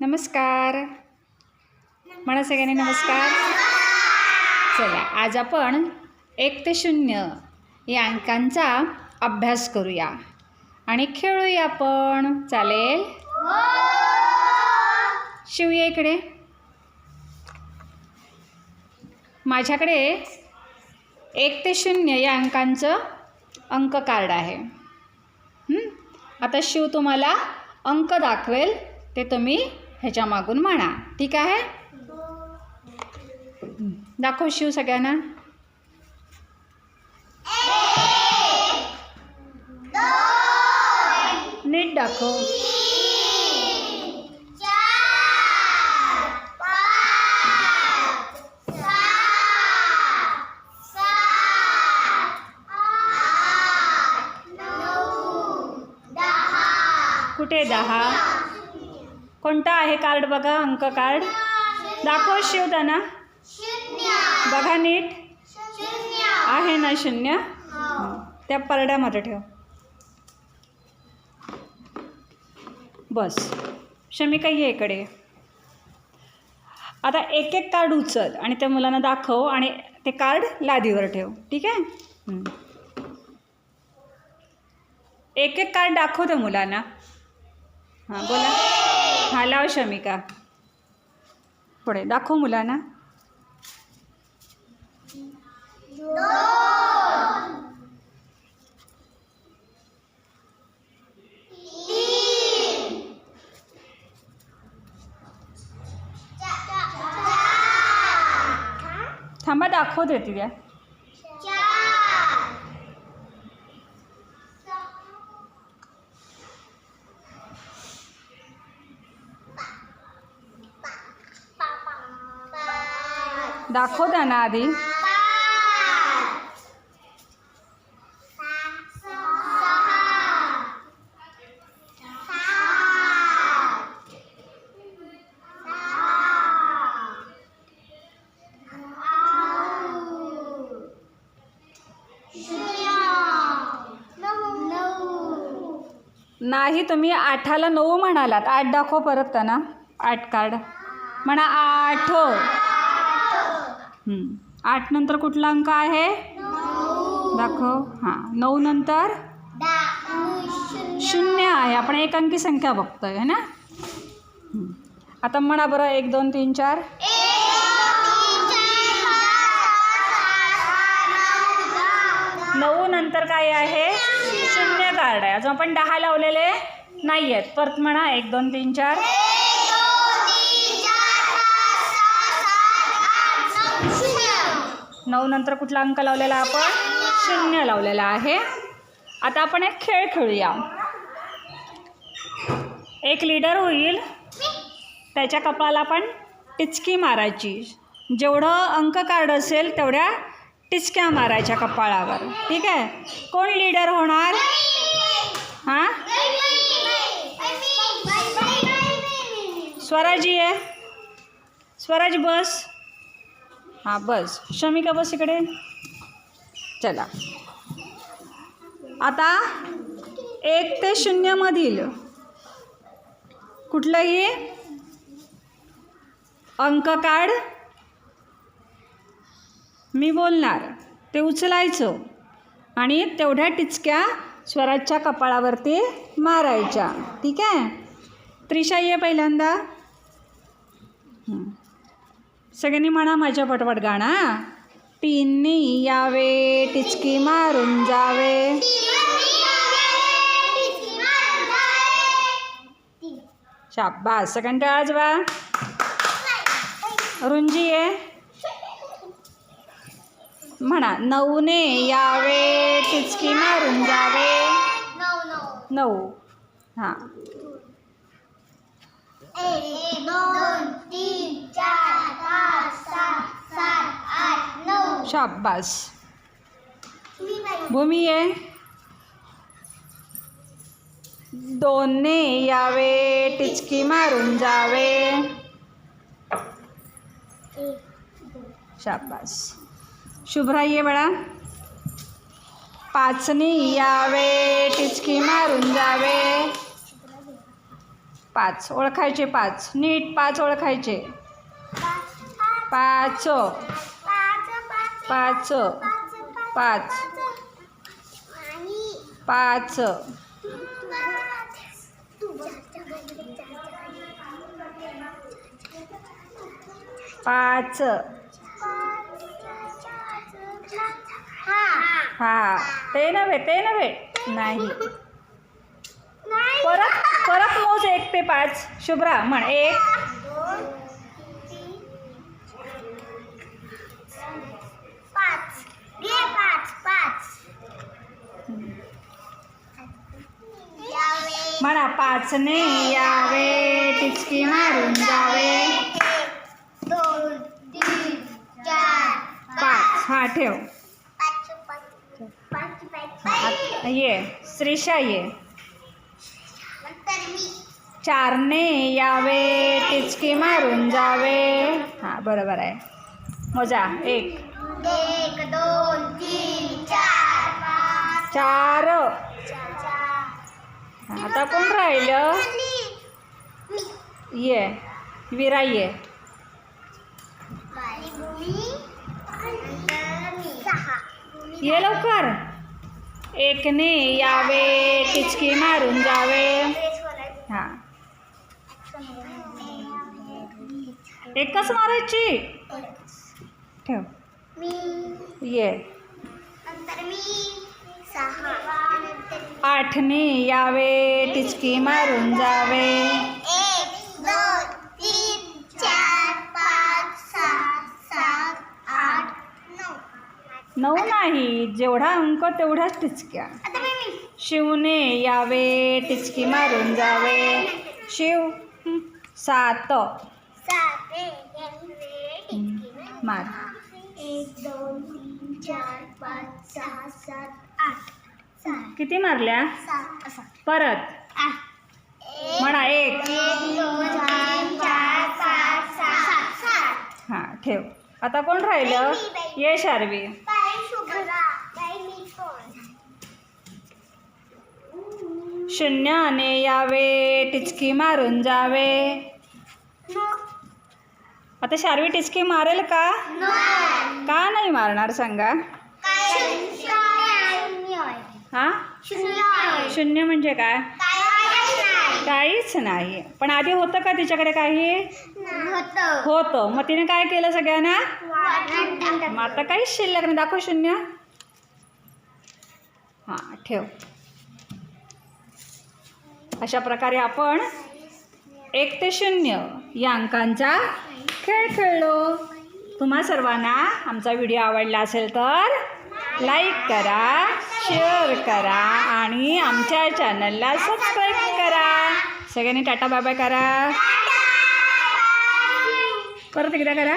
नमस्कार. म्हणा सगळ्यांनी नमस्कार. चला आज आपण एक ते शून्य या अंकांचा अभ्यास करूया. आणि खेळूया आपण. चालेल? शिवूया इकडे. माझ्याकडे एक ते शून्य या अंकांचं अंक कार्ड आहे. आता शिव तुम्हाला अंक दाखवेल ते तुम्ही ह्याच्या मागून म्हणा. ठीक हं. दाखव शिव सगळ्यांना. नीट दाखव. कुठे दहा? कोणता आहे कार्ड बघा अंक कार्ड दाखव शिव त्यांना बघा नीट. आहे ना शून्य? त्या परड्यामध्ये ठेव. बस. शमिका ये इकडे. आता एक एक कार्ड उचल आणि त्या मुलांना दाखव आणि ते कार्ड लादीवर ठेव. ठीक आहे? एक एक कार्ड दाखव त्या मुलांना. हां बोला. हा लाव शमिका. पुढे दाखव मुलांना. थांबा दाखव देते द्या दाखव त्यांना आधी. नाही तुम्ही आठाला नऊ म्हणालात. आठ दाखव परत त्यांना. आठ कार्ड म्हणा आठ हो. आठ नंतर कुठला अंक आहे? दाखव. हां. नऊ नंतर? शून्य. आहे. आपण एक अंकी संख्या बघतोय है ना. आता म्हणा बरं एक दोन तीन चार. नऊ नंतर काय आहे? शून्य. कार्ड आहे. अजून आपण दहा लावलेले नाही आहेत परत म्हणा एक दोन तीन चार. नऊ नंतर कुठला अंक लावलेला आपण शून्य लावलेला आहे आता आपण एक खेळ खेळूया एक लीडर होईल त्याच्या कपाळाला आपण टिचकी मारायची जेवढं अंक कार्ड असेल तेवढ्या टिचक्या मारायच्या कपाळावर ठीक आहे कोण लीडर होणार हां स्वराजी आहे स्वराज बस हां बस. शमिका बस इकडे. चला. आता एक ते शून्यमधील कुठलंही अंक कार्ड मी बोलणार. ते उचलायचं आणि तेवढ्या टिचक्या स्वराजच्या कपाळावरती मारायच्या. ठीक आहे? त्रिशा ये पहिल्यांदा. हं. सगळ्यांनी म्हणा माझ्या पटपट गाणा टिन्नी यावे टिचकी मारून जावे. शाबास. सगळ्यांनी आज वा रुंजी आहे म्हणा नऊने यावे टिचकी मारून जावे. नऊ. हां. एक दोन तीन चार पाच सहा सात आठ नऊ. शाबास. भूमी आहे दोनने यावे टिचकी मारून जावे. शाबास. शुभ्रा ये बाळा. पाचने यावे टिचकी मारून जावे. पाच ओळखायचे पाच. नीट पाच ओळखायचे. पाच. पाच. पाच. पाच. पाच. हा. ते नव्हे ते नव्हे. नाही. परत मोज एक ते पाच. शुभ्रा म्हण एक. म्हणा पाचने यावे टिचकी मारून जावे. पाच. हा ठेव. ये श्रीषा ये. चारने यावे टिचकी मारून जावे. हा बरोबर आहे. मज़ा एक. एक दोन तीन चार चार. चार आता कोण राहिलं? ये विरा ये. ये लवकर. एकने यावे टिचकी मारून जावे. एकच मारायची? ठेव. ये. आठने यावे टिचकी मारून जावे. नऊ. नाही जेवढा अंक तेवढ्याच टिचक्या. शिवने यावे टिचकी मारून जावे. शिव. सात. मार. एक दोन तीन चार पाच सहा सात आठ. सहा किती मारल्या? सात. असा. परत. आठ. म्हणा एक. एक दोन तीन चार पाच सहा सात. सात हां ठेव. आता कोण राहिलं? ये शार्वी बाई. शुभ्रा बाई मी कोण? शून्याने यावे टिचकी मारून जावे. आता शार्वी टिचकी मारेल का? का नाही मारणार सांगा? हां? शून्य म्हणजे काय? काहीच नाही. पण आधी होतं का तिच्याकडे काही? होतं. मग तिने काय केलं सगळ्यांना? मग आता काहीच शिल्लक नाही. दाखव शून्य. हां ठेव. अशा प्रकारे आपण एक ते शून्य या अंकांचा खेळ खेळलो. तुम्हा सर्वांना आमचा व्हिडिओ आवडला असेल तर लाईक करा शेअर करा आणि आमच्या चॅनलला सबस्क्राईब करा. सगळ्यांनी टाटा बाय बाय करा. परत एकदा करा.